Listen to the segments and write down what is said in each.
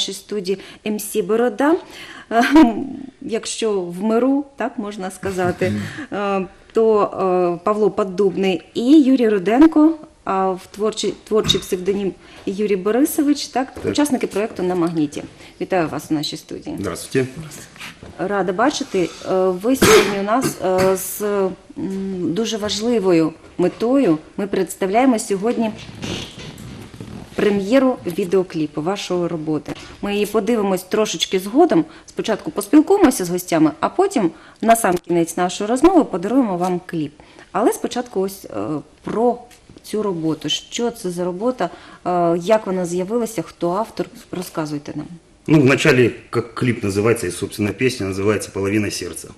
нашій студії МС Борода. Е, Якщо в миру, так можна сказати, е, то е, Павло Поддубний і Юрій Руденко, а в творчий, творчий псевдонім Юрій Борисович, так, учасники проєкту на магніті. Вітаю вас у нашій студії. Здравствуйте. Рада бачити. Ви сьогодні у нас з дуже важливою метою. Ми представляємо сьогодні прем'єру відеокліпу вашої роботи. Ми її подивимось трошечки згодом. Спочатку поспілкуємося з гостями, а потім на сам кінець нашої розмови подаруємо вам кліп. Але спочатку ось е, про цю роботу. Що це за робота, е, як вона з'явилася, хто автор? Розказуйте нам. Ну, вначале, как клип называется, и, собственно, песня называется «Половина сердца».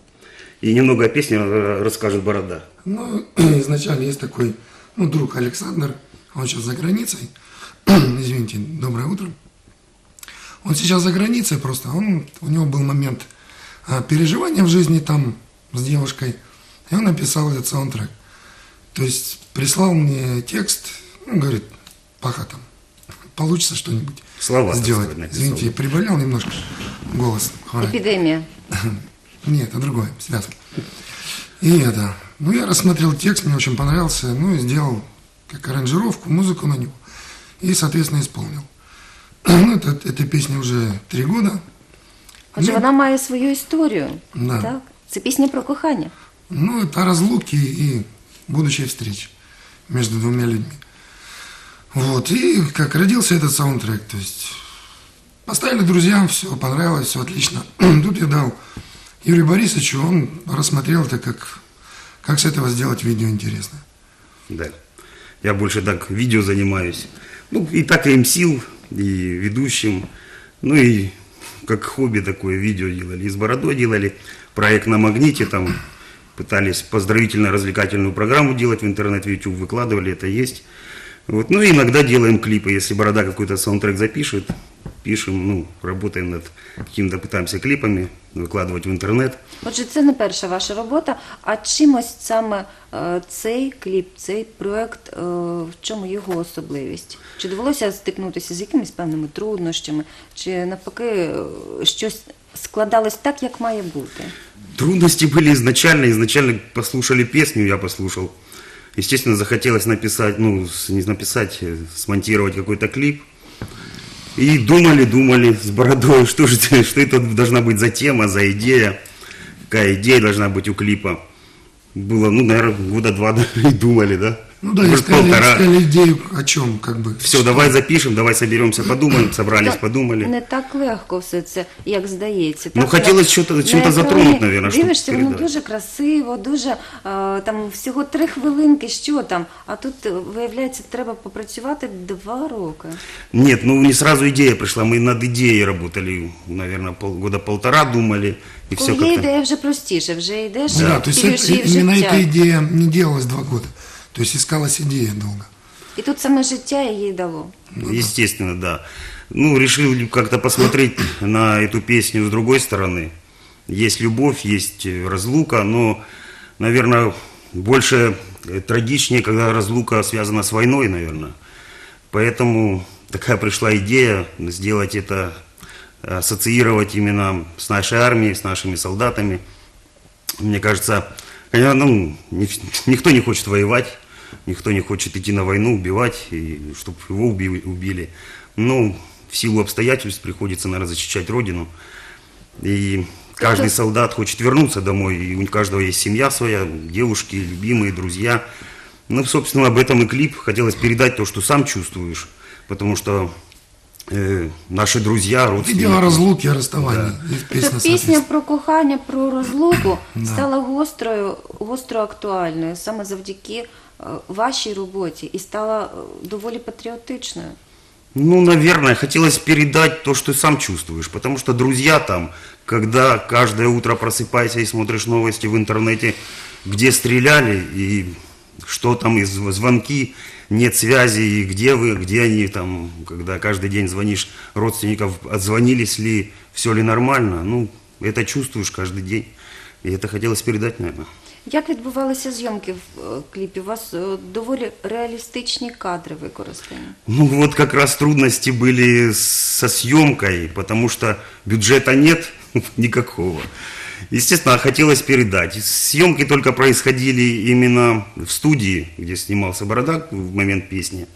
И немного о песне э, расскажет Борода. Ну, изначально есть такой, ну, друг Александр, он сейчас за границей. Извините, доброе утро. Он сейчас за границей просто, он, у него был момент а, переживания в жизни там с девушкой, и он написал этот саундтрек. То есть прислал мне текст, ну, говорит, Паха там, получится что-нибудь Слова, сделать. Извините, я приболел немножко, голос хватает. Епідемія. Нет, это другое, связано. И это, ну я рассмотрел текст, мне очень понравился, ну и сделал как аранжировку, музыку на него И, соответственно, исполнил. Ну, это, этой песне уже три года. Отже, Ну, вона має свою історію. Да. Так? Це пісня про кохання. Ну, это о разлуке и будущей встрече между двумя людьми. Вот, и как родился этот саундтрек, то есть поставили друзьям, все понравилось, все отлично. Тут я дал Юрию Борисовичу, он рассмотрел это как, как с этого сделать видео интересное. Да. Я больше так видео занимаюсь. Ну, и так и МСил, и ведущим. Ну, и как хобби такое видео делали. И с Бородой делали. Проект на магните там пытались поздравительно-развлекательную программу делать в интернет, в YouTube выкладывали, это есть. Вот. Ну, и иногда делаем клипы. Если Борода какой-то саундтрек запишет, пишем, ну, работаем над какими-то, пытаемся клипами выкладывать в интернет. Отже, це не перша ваша робота. А чимось саме е, цей кліп, цей проект, е, в чому його особливість? Чи довелося стикнутися з якимись певними труднощами, чи навпаки е, щось складалось так, як має бути? Трудности были изначально. Изначально послушали песню, я послушал. Естественно, захотелось написать, ну, с- не написать, э, смонтировать какой-то клип. И думали, думали с бородой, что же что это должна быть за тема, за идея, какая идея должна быть у клипа. Было, ну, наверное, года два и думали, да? Ну да, Может, искали, полтора. искали идею о чем, как бы. Все, давай запишем, давай соберемся, подумаем, собрались, Та подумали. Не так легко все це, як здається. Ну, Так, хотілося як що-то- на чим-то екрані затронуть, наверно, щоб Дивишся, воно передати. дуже красиво, дуже е, там всього три хвилинки, що там. А тут, е, виявляється, треба попрацювати два роки. Нет, ну не сразу идея пришла. Мы над идеей работали, наверное, полгода полтора думали. И все Коли є как-то. ідея вже простіше, вже йдеш, Ну да, то есть втілюєш это- її в именно життя. эта идея не делалась два года. То есть искалась идея долго. І тут саме життя їй дало. Естественно, да. Ну, решил как-то посмотреть на эту песню с другой стороны. Есть любовь, есть э, разлука, но, наверное, больше э, трагичнее, когда разлука связана с войной, наверное. Поэтому такая пришла идея сделать это, э, ассоциировать именно с нашей армией, с нашими солдатами. Мне кажется, ну, ни- никто не хочет воевать, никто не хочет идти на войну, убивать, и чтобы его уби- убили. Ну, в силу обстоятельств приходится, наверное, защищать родину. И каждый солдат хочет вернуться домой, и у каждого есть семья своя, девушки, любимые, друзья. Ну, собственно, об этом и клип. Хотелось передать то, что сам чувствуешь, потому что э, наши друзья, родственники... Идея о разлуке, о расставании. И Тобто песня, пісня про кохання, про розлуку стала гострою, гостро актуальною саме завдяки вашій роботі і стала е, доволі патріотичною. Ну, наверное, хотелось передать то, что сам чувствуешь, потому что друзья там, когда каждое утро просыпаешься и смотришь новости в интернете, где стреляли и что там из звонки, нет связи, и где вы, где они там, когда каждый день звонишь родственников, отзвонились ли, все ли нормально, ну, это чувствуешь каждый день, и это хотелось передать, наверное. Як відбувалися зйомки в е, кліпі? У вас е, доволі реалістичні кадри використані. Ну вот как раз трудности были со съемкой, потому что бюджета нет никакого. Естественно, хотелось передать. Съемки только происходили именно в студии, где снимался Бородак в момент песни,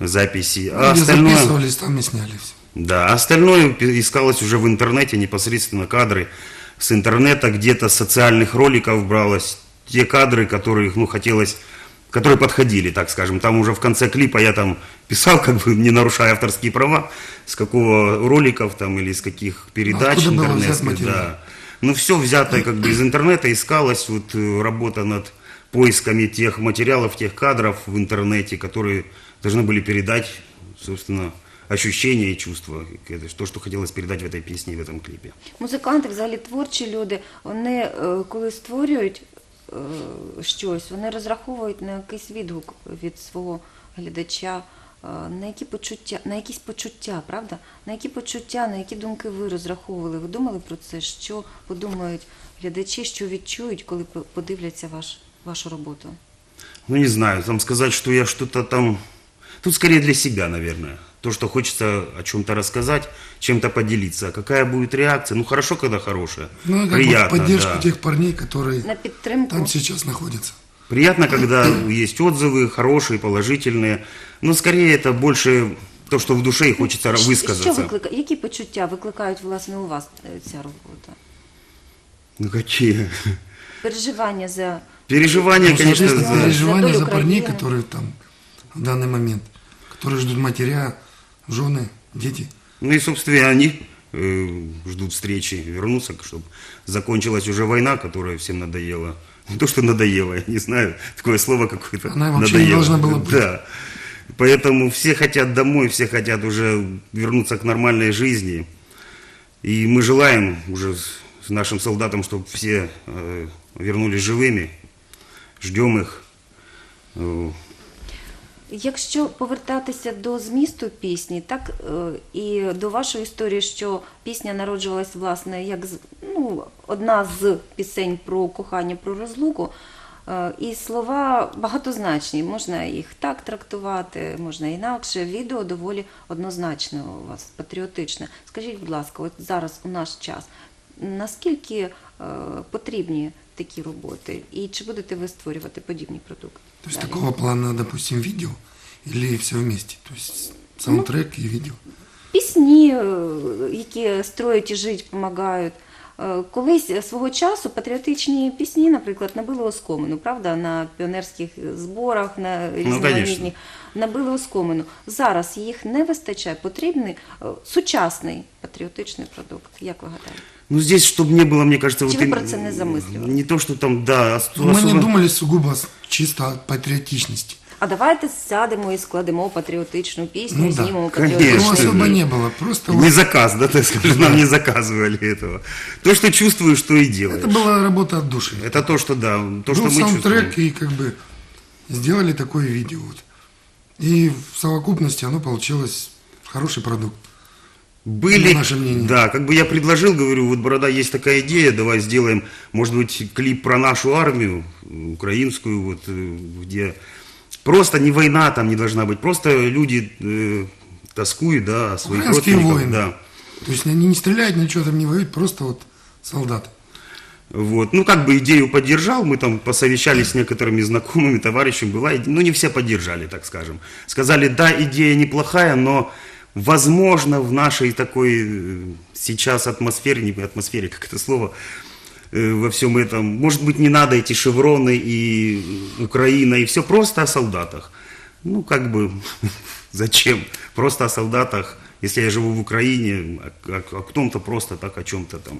записи. А Где остальное... записывались, там и сняли все. Да, а остальное пи- искалось уже в интернете, непосредственно кадры с интернета, где-то с социальных роликов бралось те кадры, которые, ну, хотелось, которые подходили, так скажем. Там уже в конце клипа я там писал, как бы не нарушая авторские права, с какого роликов там или с каких передач интернетских, да. Ну, все взято как бы из интернета, искалось вот э, работа над поисками тех материалов, тех кадров в интернете, которые должны были передать, собственно, ощущения и чувства, Это то, что хотелось передать в этой песне и в этом клипе. Музиканти, взагалі творчі люди, вони е, коли створюють е, щось, вони розраховують на якийсь відгук від свого глядача, е, на які почуття, на якісь почуття, правда? На які почуття, на які думки ви розраховували? Ви думали про це? Що подумають глядачі, що відчують, коли по- подивляться ваш, вашу роботу? Ну, не знаю, там сказать, что я что-то там... Тут скорее для себя, наверное. То, что хочется о чем-то рассказать, чем-то поделиться. А какая будет реакция? Ну, хорошо, когда хорошая. Ну, и как бы в Приятно, поддержку да. тех парней, которые На підтримку? там сейчас находятся. Приятно, когда есть отзывы хорошие, положительные. Но скорее это больше то, что в душе и хочется Що высказаться. викликає, які почуття викликають власне у вас е, ця робота? Ну, какие? Переживання за Переживания, Ну, конечно, соответственно, за- переживания за за, долю парней, Украины. которые там в данный момент, которые ждут матеря, жены, дети. Ну и, собственно, они э, ждут встречи, вернуться, чтобы закончилась уже война, которая всем надоела. Не то, что надоело, я не знаю, такое слово какое-то. Она вообще не надоело. должна была быть. Да. Поэтому все хотят домой, все хотят уже вернуться к нормальной жизни. И мы желаем уже нашим солдатам, чтобы все э, вернулись живыми. Ждем их. Якщо повертатися до змісту пісні, так е, і до вашої історії, що пісня народжувалась власне як ну, одна з пісень про кохання, про розлуку. е, І слова багатозначні, можна їх так трактувати, можна інакше. Відео доволі однозначне у вас, патріотичне. Скажіть, будь ласка, от зараз у наш час, наскільки е, потрібні такі роботи, і чи будете ви створювати подібні продукти? То есть далі? такого плана, допустим, видео или все вместе. То есть саундтрек и видео. Пісні, е, які строять і жить, допомагають. Е, Колись свого часу патріотичні пісні, наприклад, набили оскомину, правда, на піонерських зборах, на різноманітні, конечно. набили оскомину. Зараз їх не вистачає. Потрібний е, сучасний патріотичний продукт. Як ви гадаєте? Ну, здесь, чтобы не было, мне кажется, Чи вот вы им- про это не замысливали? Не то, что там, да, ос- Мы не особо- думали сугубо с- чисто о патриотичности. А давайте сядемо і складемо патріотичну пісню, Ну да, знімемо конечно. Такого патріотичну. особо да. не было. Просто Не вот заказ, да, так скажем, нам не заказывали этого. То, что чувствуешь, то и делаешь. это была работа от души. Это то, что, да, то, что Был мы саундтрек чувствуем. и как бы сделали такое видео. Вот. И в совокупности оно получилось хороший продукт. Были, на наше мнение. да, как бы я предложил, говорю, вот, Борода, есть такая идея, давай сделаем, может быть, клип про нашу армию, украинскую, вот, э, где просто не война там не должна быть, просто люди э, тоскуют, да, о своих Украинские родственниках, да. То есть они не стреляют, ничего там не воюют, просто вот солдаты. Вот. Ну, как бы идею поддержал, мы там посовещались с некоторыми знакомыми, товарищами, была ну, не все поддержали, так скажем. Сказали, да, идея неплохая, но, возможно, в нашей такой э, сейчас атмосфере, не атмосфере, как это слово, э, во всем этом, может быть, не надо эти шевроны и Украина, и все просто о солдатах. Ну, как бы, зачем? Просто о солдатах, если я живу в Украине, о, о- о том-то просто так, о чем-то там.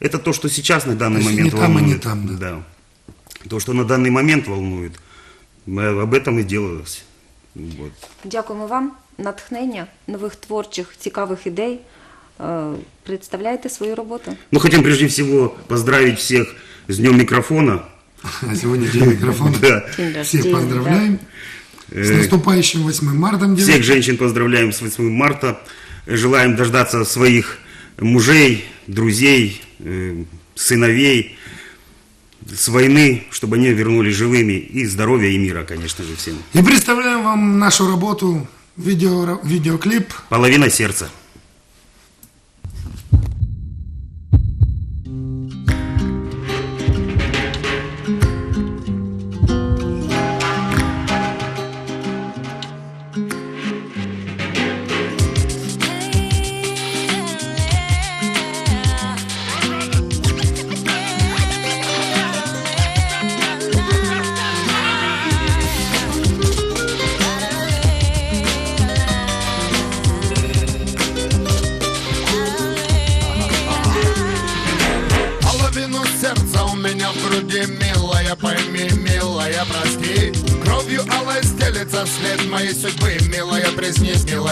Это то, что сейчас на данный То момент не там и не волнует. там, да. да. То, что на данный момент волнует, э, об этом и делалось. Вот. Дякуємо вам, натхнення, нових творчих, цікавих ідей. Е, Представляєте свою роботу. Ну, хотим прежде всего поздравить всех с Днем микрофона. А сегодня день микрофона. Да. День Всех рождения, поздравляем. С Э, наступающим 8 марта. Всех девочки. женщин поздравляем с 8 марта. Э, Желаем дождаться своих мужей, друзей, э, сыновей. с войны, чтобы они вернулись живыми, и здоровья, и мира, конечно же, всем. И представляем вам нашу работу, видео, видеоклип Половина сердца.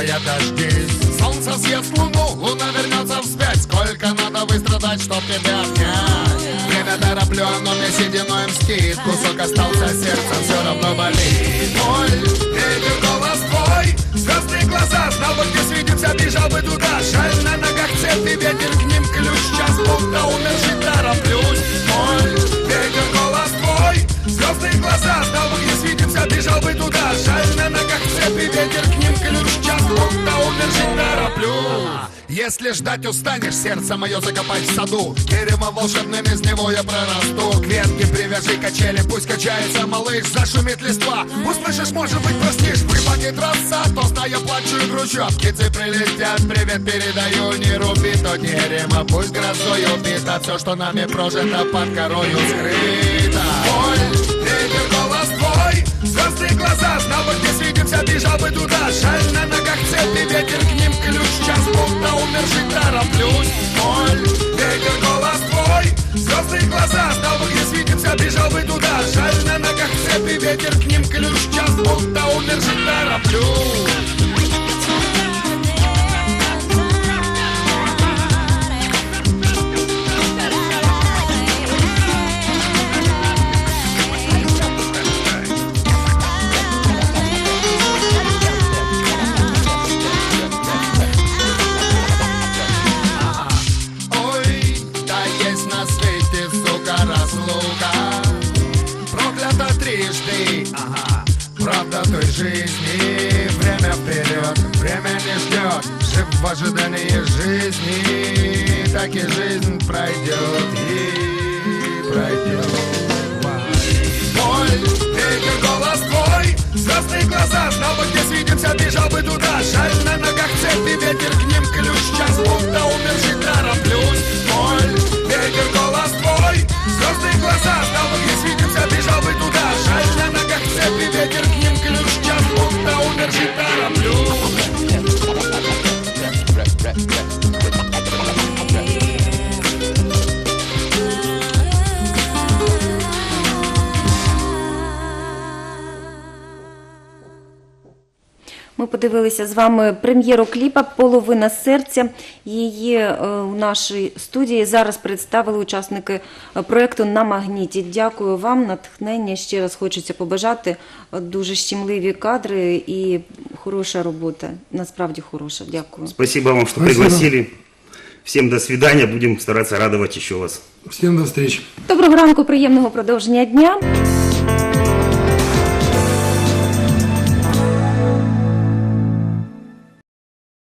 Приснись, милая, дождись Солнце съест луну, луна вернется вспять. Сколько надо выстрадать, чтоб тебя обнять? Время тороплю, оно мне сединой мстит. Кусок остался, сердце все равно болит. Боль, ветер, голос твой. Звездные глаза, знал бы, где свидимся, бежал бы туда. Жаль, на ногах цепи, ветер к ним ключ. Час будто умер, жить тороплюсь Боль, ветер, голос твой. Звездные глаза, знал бы, если ждать устанешь, сердце мое закопать в саду. Деревом волшебным из него я прорасту. К ветке привяжи качели, пусть качается малыш Зашумит листва, услышишь, может быть, простишь Выпадет роса, то знаю, плачу и гручу А птицы прилетят, привет передаю Не руби то дерево, пусть грозой убито. Все, что нами прожито, под корою скрыто. Боль, ветер, Звездные глаза, знал бы, где свидимся, бежал бы туда. Жаль, на ногах цепи, ветер к ним ключ Час будто умер, жить тороплюсь. Боль, ветер, голос твой. Звездные глаза, знал бы, где свидимся, бежал бы туда. Жаль, на ногах цепи, ветер к ним ключ Час будто умер, жить тороплюсь Жив в ожидании жизни Так и жизнь пройдет и пройдет. Боль, ветер, голос твой Звездные глаза, знал бы, где свидимся, бежал бы туда. Жаль, на ногах цепи, ветер к ним ключ. Час будто умер, жить тороплюсь Боль, ветер, голос твой Звездные глаза, знал бы, где свидимся, бежал бы туда подивилися з вами прем'єру кліпа Половина серця. Її е, у нашій студії зараз представили учасники е, проєкту на магніті. Дякую вам, натхнення. Ще раз хочеться побажати е, дуже щемливі кадри і хороша робота. Насправді хороша. Дякую. Спасибо вам, что Спасибо. пригласили. Всем до свидания. Будем стараться радовать еще вас. Всем до встречи. Доброго ранку, приємного продовження дня.